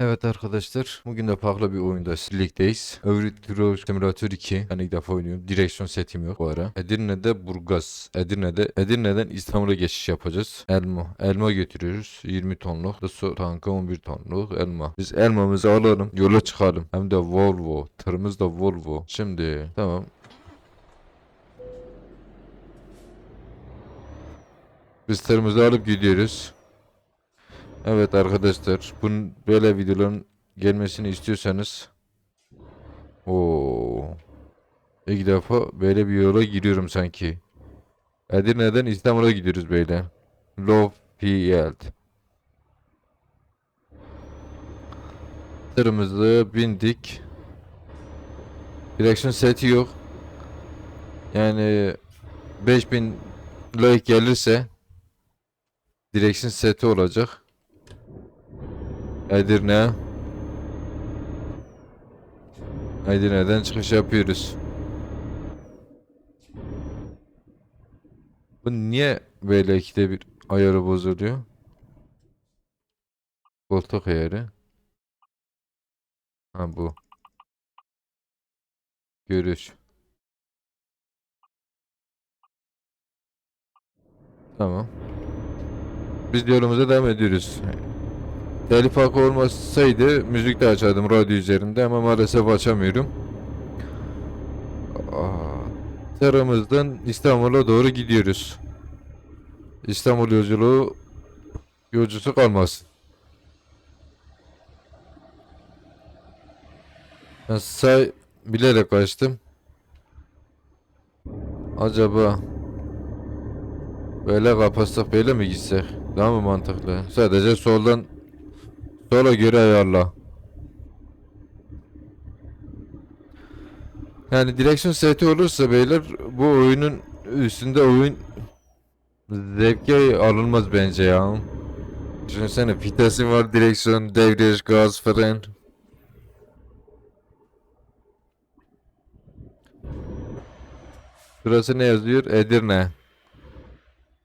Evet arkadaşlar, bugün de farklı bir oyunda birlikteyiz. Euro Simulator 2. Ben ilk defa oynuyorum. Direksiyon setim yok bu ara. Edirne'de Burgaz. Edirne'de Edirne'den İstanbul'a geçiş yapacağız. Elma. Elma götürüyoruz. 20 tonluk. Su tankı 11 tonluk elma. Biz elmamızı alalım. Yola çıkalım. Hem de Volvo. Tırımız da Volvo. Şimdi tamam. Biz tırımızı alıp gidiyoruz. Evet arkadaşlar, bunun böyle videoların gelmesini istiyorsanız o ilk defa böyle bir yola giriyorum sanki. Edirne'den İstanbul'a gidiyoruz böyle. Love Field. Tırımızı bindik. Direksiyon seti yok. Yani 5000 like gelirse direksiyon seti olacak. Edirne. Edirne'den çıkış yapıyoruz. Bu niye böyle ikide bir ayarı bozuluyor? Koltuk ayarı. Ha bu. Görüş. Tamam. Biz yolumuza devam ediyoruz. Telif hakkı olmasaydı müzik de açardım radyo üzerinde ama maalesef açamıyorum. Aa, Tırımızdan İstanbul'a doğru gidiyoruz. İstanbul yolculuğu yolcusu kalmasın. Ben say bilerek açtım. Acaba böyle kapatsak böyle mi gitsek? Daha mı mantıklı? Sadece soldan Sola göre ayarla. Yani direksiyon seti olursa beyler bu oyunun üstünde oyun zevke alınmaz bence ya. Düşünsene vitesi var, direksiyon, devriyaj, gaz, fren. Burası ne yazıyor? Edirne.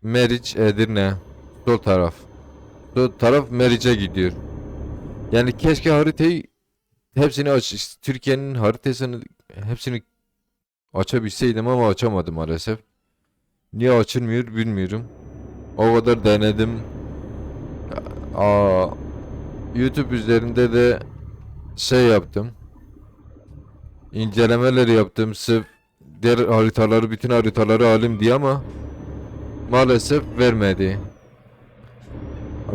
Meriç, Edirne. Sol taraf. Sol taraf Meriç'e gidiyor. Yani keşke haritayı hepsini aç Türkiye'nin haritasını hepsini açabilseydim ama açamadım maalesef. Niye açılmıyor bilmiyorum. O kadar denedim. Aa, YouTube üzerinde de şey yaptım. İncelemeler yaptım sırf diğer haritaları bütün haritaları alayım diye ama maalesef vermedi.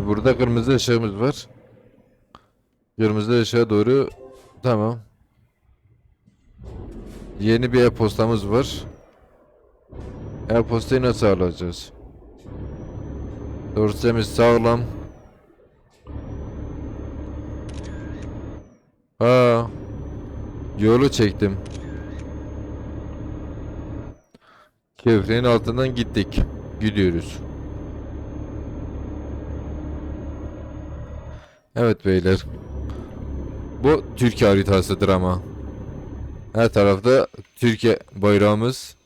Burada kırmızı ışığımız var. Kırmızı ışığa doğru tamam. Yeni bir e-postamız var. E-postayı nasıl alacağız? Dorsemiz sağlam. Ha. Yolu çektim. Köprünün altından gittik. Gidiyoruz. Evet beyler. Bu Türkiye haritasıdır ama. Her tarafta Türkiye bayrağımız.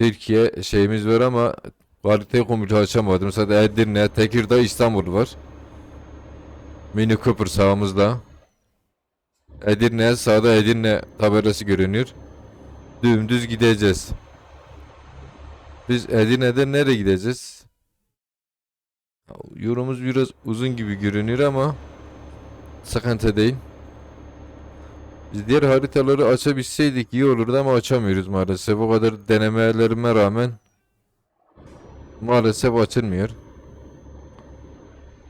Türkiye şeyimiz var ama haritayı komple açamadım. Sadece Edirne, Tekirdağ, İstanbul var. Mini Cooper sağımızda. Edirne, sağda Edirne tabelası görünüyor. Dümdüz gideceğiz. Biz Edirne'den nereye gideceğiz? Yolumuz biraz uzun gibi görünüyor ama Sıkıntı değil. Biz diğer haritaları açabilseydik iyi olurdu ama açamıyoruz maalesef. O kadar denemelerime rağmen maalesef açılmıyor.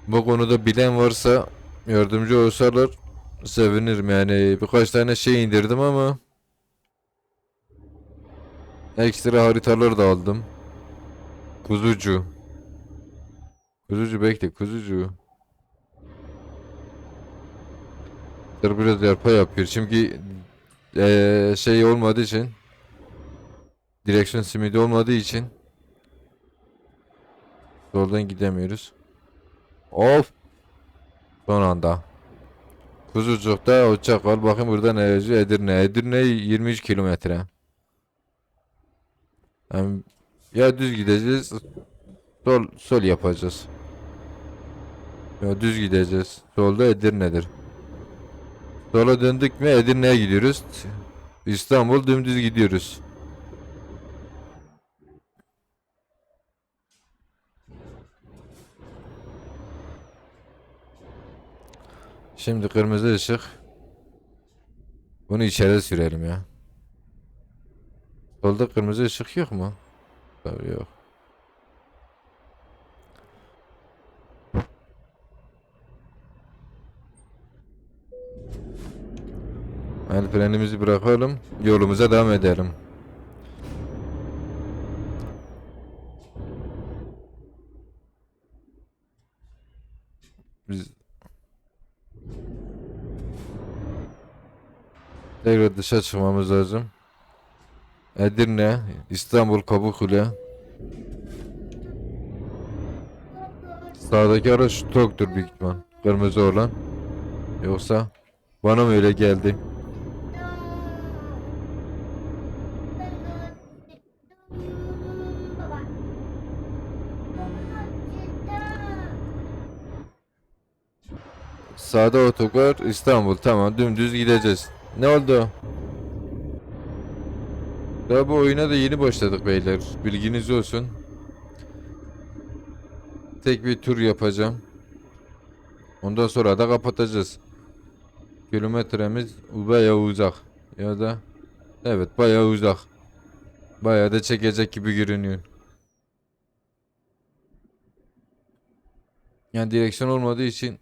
Bu konuda bilen varsa yardımcı olsalar sevinirim yani birkaç tane şey indirdim ama ekstra haritalar da aldım. Kuzucu. Kuzucu bekle kuzucu. Dur biraz yarpa yapıyor. Çünkü eee, şey olmadığı için direksiyon simidi olmadığı için yoldan gidemiyoruz. Of. Son anda. Kuzucuk'ta uçak var. Bakın burada ne yazıyor? Edirne. Edirne 23 kilometre. Yani ya düz gideceğiz. Sol, sol yapacağız. Ya düz gideceğiz. Solda Edirne'dir. Sola döndük mü Edirne'ye gidiyoruz. İstanbul dümdüz gidiyoruz. Şimdi kırmızı ışık. Bunu içeri sürelim ya. Solda kırmızı ışık yok mu? Tabii yok. El frenimizi bırakalım. Yolumuza devam edelim. Biz Tekrar dışa çıkmamız lazım. Edirne, İstanbul, Kabukule. Sağdaki araç Tok'tur büyük ihtimal. Kırmızı olan. Yoksa bana mı öyle geldi? Sağda otogar İstanbul tamam dümdüz gideceğiz. Ne oldu? Daha bu oyuna da yeni başladık beyler. Bilginiz olsun. Tek bir tur yapacağım. Ondan sonra da kapatacağız. Kilometremiz bayağı uzak. Ya da evet bayağı uzak. Bayağı da çekecek gibi görünüyor. Yani direksiyon olmadığı için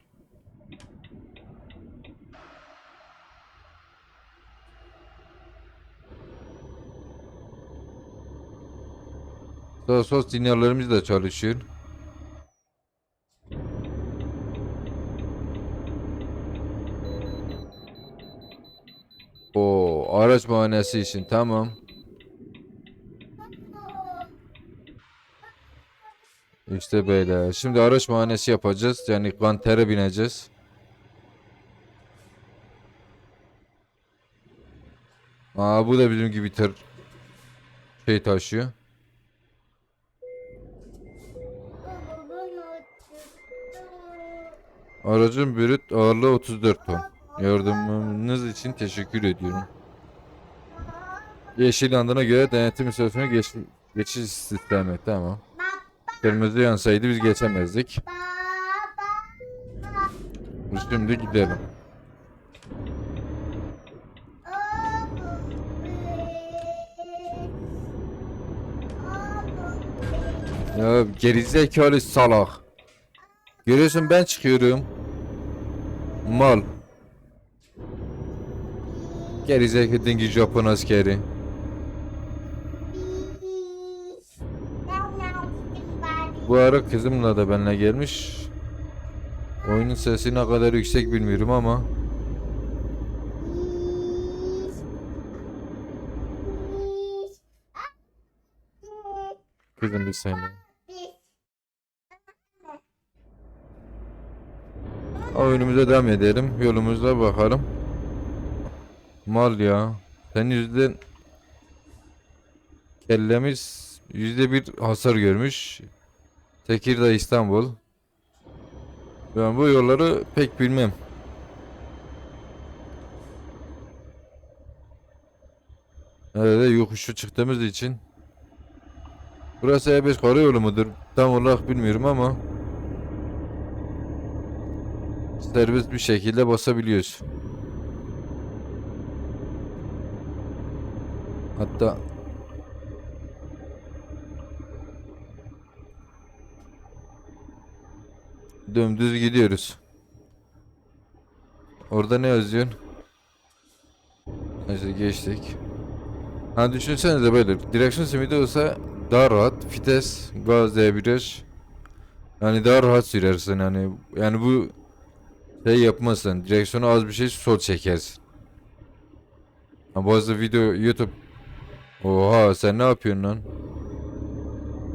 Sağ sol sinyallerimiz de çalışıyor. O araç muayenesi için tamam. İşte böyle. Şimdi araç muayenesi yapacağız. Yani kantere bineceğiz. Aa bu da bizim gibi tır şey taşıyor. Aracın brüt ağırlığı 34 ton. Yardımınız için teşekkür ediyorum. Yeşil yandığına göre denetim istasyonu geç, geçiş sistemi. Tamam. Kırmızı yansaydı biz geçemezdik. Şimdi gidelim. Ya gerizekalı salak. Görüyorsun ben çıkıyorum. Mal. Gerizekalı dingi Japon askeri. Bu ara kızımla da benimle gelmiş. Oyunun sesi ne kadar yüksek bilmiyorum ama kızım bir saniye. Oyunumuza devam edelim. Yolumuza bakalım. Mal ya. Sen yüzde kellemiz yüzde bir hasar görmüş. Tekirdağ İstanbul. Ben bu yolları pek bilmem. Evet yokuşu çıktığımız için. Burası E5 karayolu mudur? Tam olarak bilmiyorum ama serbest bir şekilde basabiliyoruz. Hatta dümdüz gidiyoruz. Orada ne yazıyorsun? Neyse geçtik. Ha düşünsenize böyle direksiyon simidi olsa daha rahat vites gaz debriyaj yani daha rahat sürersin yani yani bu şey yapmazsan direksiyonu az bir şey sol çekersin. Ha, bazı video YouTube Oha sen ne yapıyorsun lan?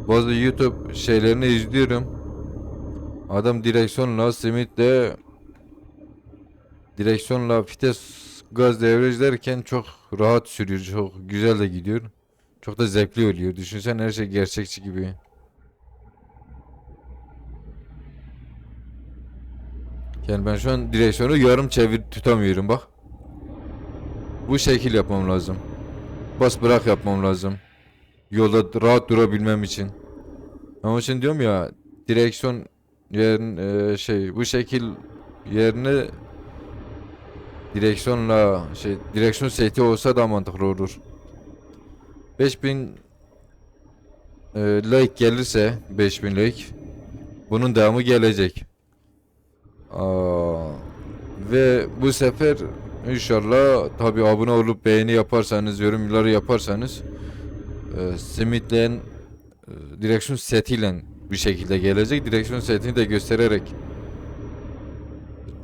Bazı YouTube şeylerini izliyorum. Adam direksiyonla simitle direksiyonla vites gaz devraj çok rahat sürüyor. Çok güzel de gidiyor. Çok da zevkli oluyor. Düşünsen her şey gerçekçi gibi. Yani ben şu an direksiyonu yarım çevir tutamıyorum bak. Bu şekil yapmam lazım. Bas bırak yapmam lazım. Yolda rahat durabilmem için. Ama için diyorum ya direksiyon yerin e, şey bu şekil yerine direksiyonla şey direksiyon seti olsa da mantıklı olur. 5000 e, like gelirse 5000 like bunun devamı gelecek. Ve bu sefer inşallah tabi abone olup beğeni yaparsanız yorumları yaparsanız e, Simit'le e, direksiyon setiyle bir şekilde gelecek. Direksiyon setini de göstererek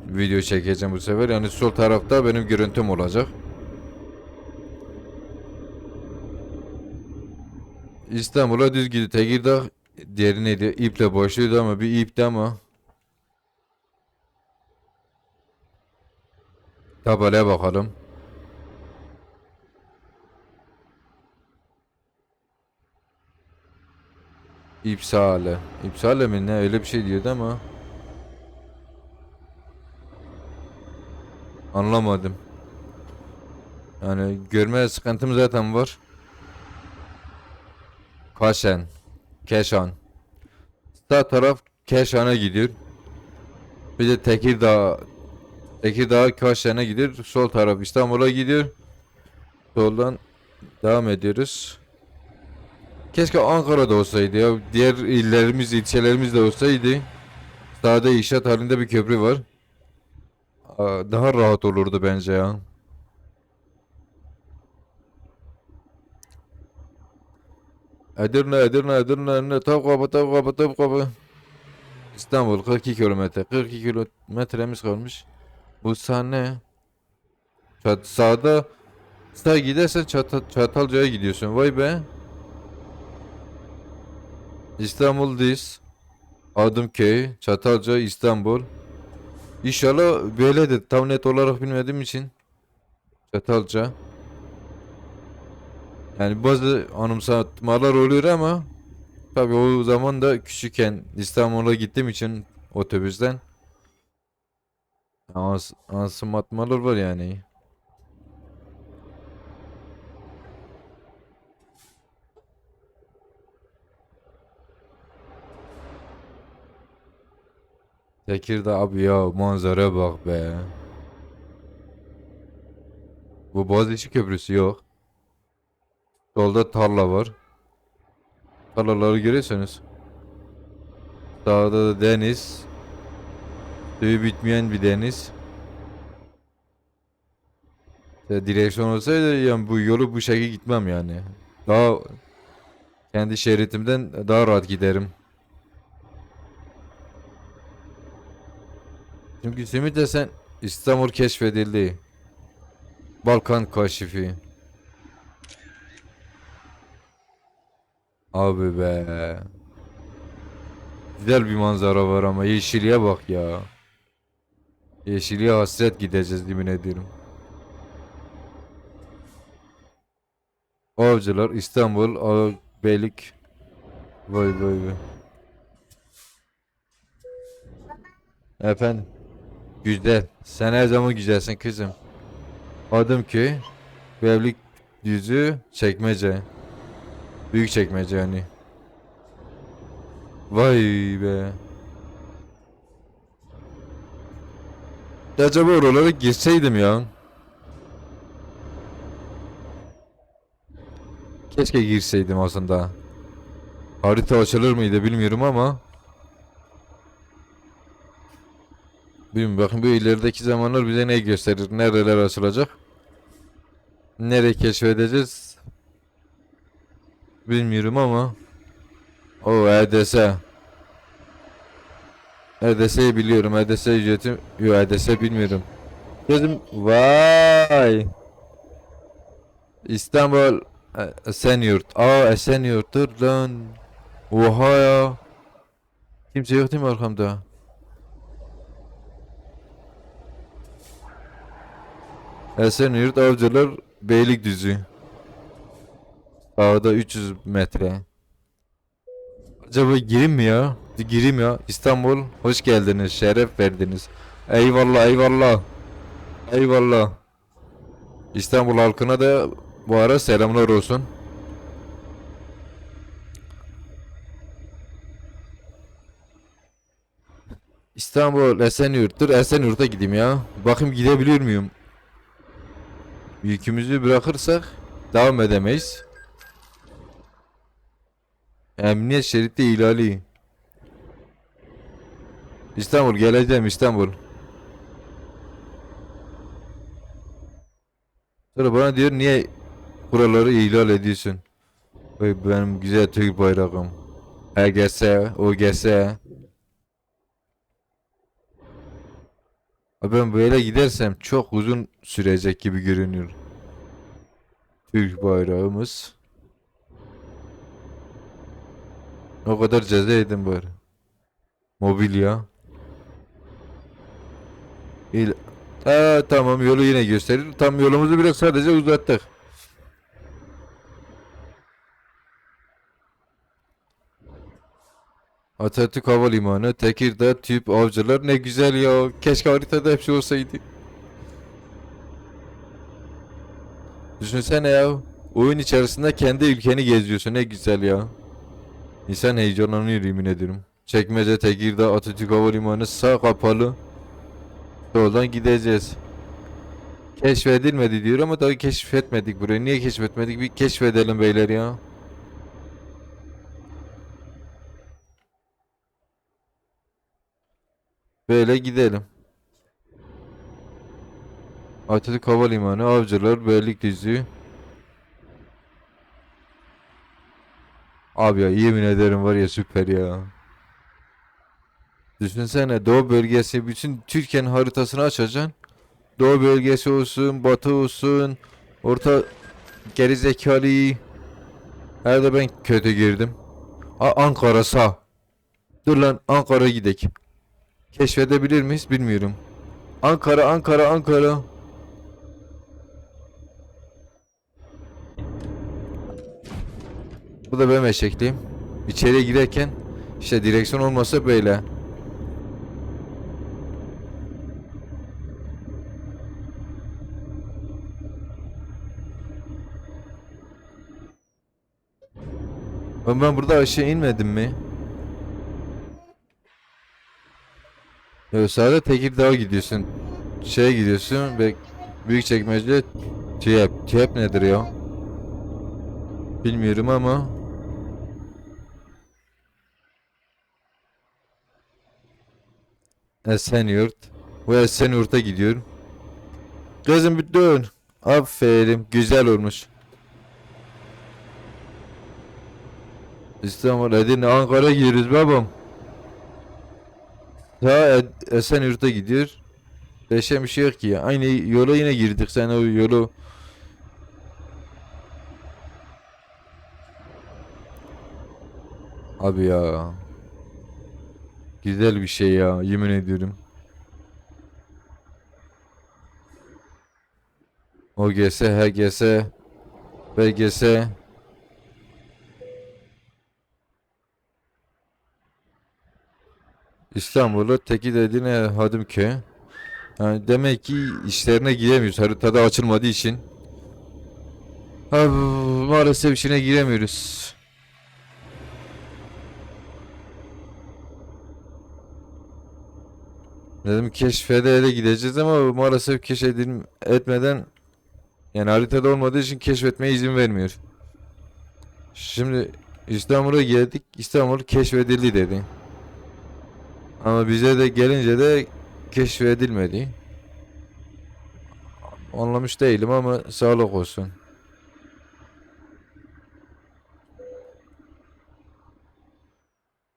video çekeceğim bu sefer. Yani sol tarafta benim görüntüm olacak. İstanbul'a düz gidiyor. Tekirdağ diğeri neydi? İple başlıyordu ama bir ipti ama. Tabelaya bakalım. İpsale. İpsale mi ne öyle bir şey diyordu ama. Anlamadım. Yani görme sıkıntım zaten var. Kaşen. Keşan. Sağ taraf Keşan'a gidiyor. Bir de Tekirdağ Tekirdağ Kaşen'e gidiyor. Sol taraf İstanbul'a gidiyor. Soldan devam ediyoruz. Keşke Ankara'da olsaydı ya. Diğer illerimiz, ilçelerimiz de olsaydı. Sağda inşaat halinde bir köprü var. Daha rahat olurdu bence ya. Edirne, Edirne, Edirne, Edirne, Topkapı, Topkapı, Topkapı. İstanbul 42 kilometre. 42 kilometremiz kalmış. Bu sahne. Çat, sağda sağ gidersen Çatal, Çatalca'ya gidiyorsun. Vay be. İstanbul'dayız. Adımköy, Çatalca, İstanbul. İnşallah böyledir. Tam net olarak bilmediğim için. Çatalca. Yani bazı anımsatmalar oluyor ama tabii o zaman da küçükken İstanbul'a gittiğim için otobüsten ans anımsatmalar var yani. Tekirdağ abi ya manzara bak be. Bu Boğaziçi Köprüsü yok. Solda tarla var. Tarlaları görüyorsunuz. Sağda da deniz. Suyu bitmeyen bir deniz. İşte direksiyon olsaydı yani bu yolu bu şekilde gitmem yani. Daha kendi şeritimden daha rahat giderim. Çünkü simit desen İstanbul keşfedildi. Balkan kaşifi. Abi be. Güzel bir manzara var ama yeşilliğe bak ya. Yeşilliğe hasret gideceğiz yemin ediyorum. Avcılar İstanbul Ağabeylik Vay vay vay. Efendim. Güzel. Sen her zaman güzelsin kızım. Adım ki Bevlik düzü çekmece. Büyük çekmece yani. Vay be. Acaba oralara girseydim ya. Keşke girseydim aslında. Harita açılır mıydı bilmiyorum ama. Bilmiyorum bakın bu ilerideki zamanlar bize ne gösterir? Nereler açılacak? Nereye keşfedeceğiz? Bilmiyorum ama. O EDS. EDS'yi biliyorum. EDS ücreti. Yok EDS bilmiyorum. Dedim vay. İstanbul e, Esenyurt. Aa Esenyurt'tur lan. Oha ya. Kimse yok değil mi arkamda? Esenyurt Avcılar Beylikdüzü. Sağda 300 metre. Acaba gireyim mi ya? Gireyim ya. İstanbul hoş geldiniz. Şeref verdiniz. Eyvallah eyvallah. Eyvallah. İstanbul halkına da bu ara selamlar olsun. İstanbul Esenyurt. Dur Esenyurt'a gideyim ya. Bakayım gidebiliyor muyum? Yükümüzü bırakırsak devam edemeyiz. Emniyet şeridi ihlali. İstanbul geleceğim İstanbul. Sonra bana diyor niye kuralları ihlal ediyorsun? Vay benim güzel Türk bayrağım. HGS, OGS. Ben böyle gidersem çok uzun sürecek gibi görünüyor. Türk bayrağımız. O kadar ceza yedim bari. Mobilya. İl Aa, tamam yolu yine gösterir. Tam yolumuzu biraz sadece uzattık. Atatürk Havalimanı, Tekirdağ, Tüp, Avcılar ne güzel ya. Keşke haritada hepsi olsaydı. Düşünsene ya. Oyun içerisinde kendi ülkeni geziyorsun ne güzel ya. İnsan heyecanlanıyor yemin ederim. Çekmece, Tekirdağ, Atatürk Havalimanı sağ kapalı. Yoldan gideceğiz. Keşfedilmedi diyor ama daha keşfetmedik burayı. Niye keşfetmedik? Bir keşfedelim beyler ya. Böyle gidelim. Atatürk Havalimanı, Avcılar, Beylikdüzü. Abi ya yemin ederim var ya süper ya. Düşünsene Doğu bölgesi bütün Türkiye'nin haritasını açacaksın. Doğu bölgesi olsun, Batı olsun, Orta gerizekalı. Herhalde ben kötü girdim. A Ankara sağ. Dur lan Ankara gidek. Keşfedebilir miyiz bilmiyorum. Ankara, Ankara, Ankara. Bu da benim eşekliğim. İçeriye girerken işte direksiyon olmasa böyle. Ben, ben burada aşağı inmedim mi? Yok sadece Tekirdağ'a gidiyorsun. Şeye gidiyorsun ve Büyükçekmece TÜYEP. TÜYEP nedir ya? Bilmiyorum ama Esenyurt. Bu Esenyurt'a gidiyorum. Kızım bir dön. Aferin. Güzel olmuş. İstanbul, Edirne, Ankara gidiyoruz babam. Ta Esenyurt'a gidiyor. Değişen bir şey yok ki ya. Aynı yola yine girdik. Sen o yolu Abi ya. Güzel bir şey ya. Yemin ediyorum. OGS, HGS, BGS. İstanbul'u teki dediğine Hadımköy. Yani demek ki işlerine giremiyoruz. Haritada açılmadığı için. Abi, maalesef işine giremiyoruz. Dedim keşfede de gideceğiz ama maalesef keşfedilm etmeden yani haritada olmadığı için keşfetmeye izin vermiyor. Şimdi İstanbul'a geldik. İstanbul keşfedildi dedi. Ama bize de gelince de keşfedilmedi. Anlamış değilim ama sağlık olsun.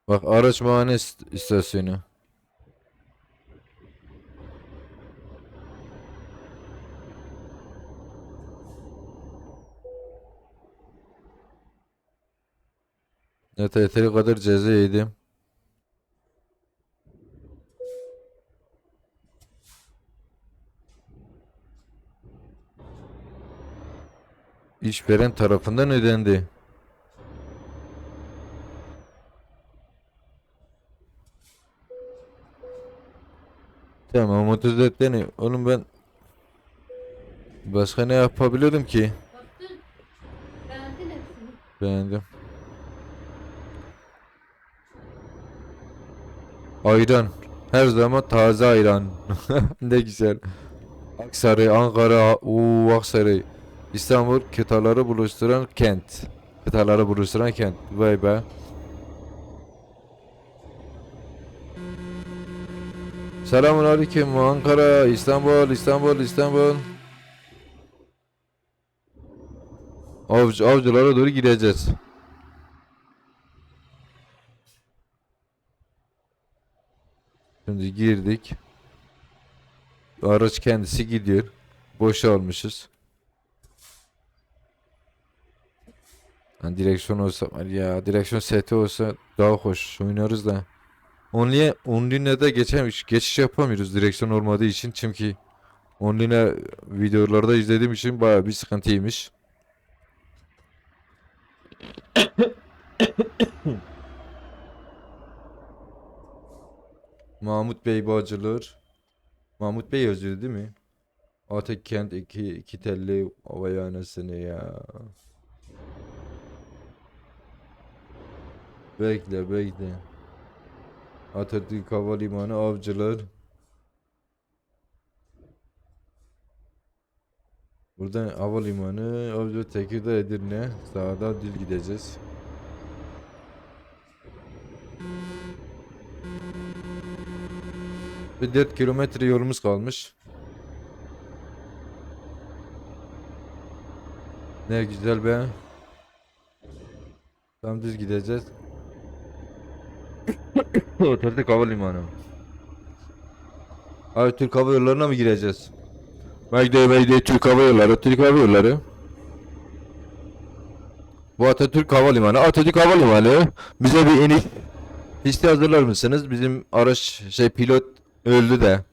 Bak araç muayene ist- istasyonu. Evet yeteri kadar ceza yedim. İşveren tarafından ödendi. Tamam motosikletini oğlum ben başka ne yapabilirim ki? Baktın. Beğendin hepsini. Beğendim. Ayran. Her zaman taze ayran. ne güzel. Aksaray, Ankara, uuu Aksaray. İstanbul kıtaları buluşturan kent. Kıtaları buluşturan kent. Vay be. Selamun aleyküm Ankara, İstanbul, İstanbul, İstanbul. Avcı, avcılara doğru gideceğiz. Şimdi girdik. Araç kendisi gidiyor. Boşa almışız. Yani direksiyon olsa ya direksiyon seti olsa daha hoş oynarız da. Only Only'ne de geçemiş geçiş yapamıyoruz direksiyon olmadığı için çünkü Only'ne videolarda izlediğim için bayağı bir sıkıntıymış. Mahmut Bey Bağcılar. Mahmut Bey yazıyor değil mi? Atekkent iki, iki telli vay anasını ya. Bekle bekle. Atatürk Havalimanı Avcılar. Buradan havalimanı Avcılar Tekirdağ Edirne sağda düz gideceğiz. Bir 4 kilometre yolumuz kalmış. Ne güzel be. Tam düz gideceğiz. Atatürk Havalimanı. Abi Türk Hava Yolları'na mı gireceğiz? Mecde Mecde Türk Hava Yolları, Türk Hava Yolları. Bu Atatürk Havalimanı, Atatürk Havalimanı. Bize bir iniş listi hazırlar mısınız? Bizim araç şey pilot öldü de.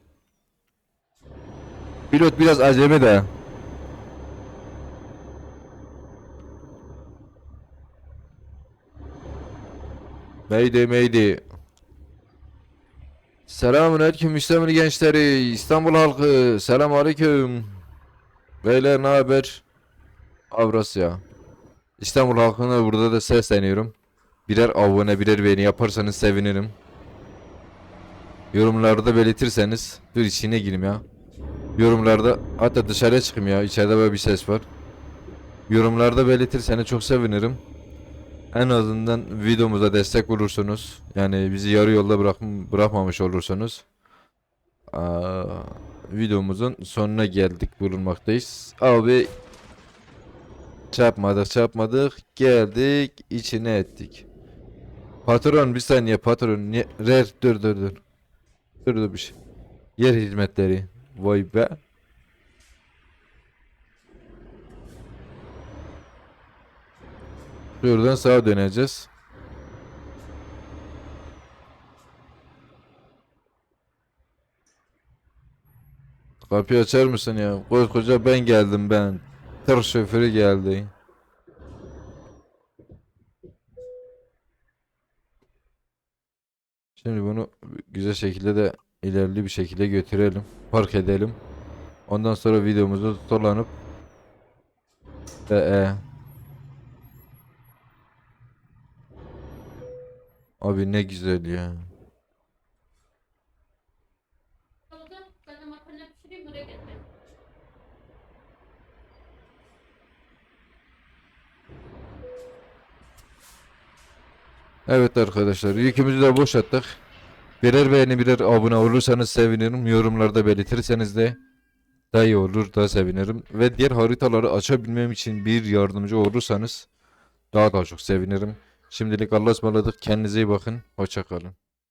Pilot biraz acemi de. Meydi meydi. Selamun aleyküm İstanbul gençleri, İstanbul halkı, selam aleyküm. Beyler ne haber? Avrasya. İstanbul halkına burada da sesleniyorum. Birer abone, birer beğeni yaparsanız sevinirim. Yorumlarda belirtirseniz, dur içine gireyim ya. Yorumlarda, hatta dışarıya çıkayım ya, içeride böyle bir ses var. Yorumlarda belirtirseniz çok sevinirim. En azından videomuza destek olursunuz. Yani bizi yarı yolda bırak bırakmamış olursunuz. Aa, videomuzun sonuna geldik bulunmaktayız. Abi çarpmadık çarpmadık geldik içine ettik. Patron bir saniye patron rer dur dur dur. Dur bir şey. Yer hizmetleri. Vay be. Şuradan sağa döneceğiz. Kapıyı açar mısın ya? Koskoca ben geldim ben. Tır şoförü geldi. Şimdi bunu güzel şekilde de ilerli bir şekilde götürelim. Park edelim. Ondan sonra videomuzu dolanıp ve e, Abi ne güzel ya. Oldu. Ben de makarna pişireyim buraya getir. Evet arkadaşlar yükümüzü de boşalttık. Birer beğeni birer abone olursanız sevinirim. Yorumlarda belirtirseniz de daha iyi olur daha sevinirim. Ve diğer haritaları açabilmem için bir yardımcı olursanız daha daha çok sevinirim. Şimdilik Allah'a ısmarladık. Kendinize iyi bakın. Hoşça kalın.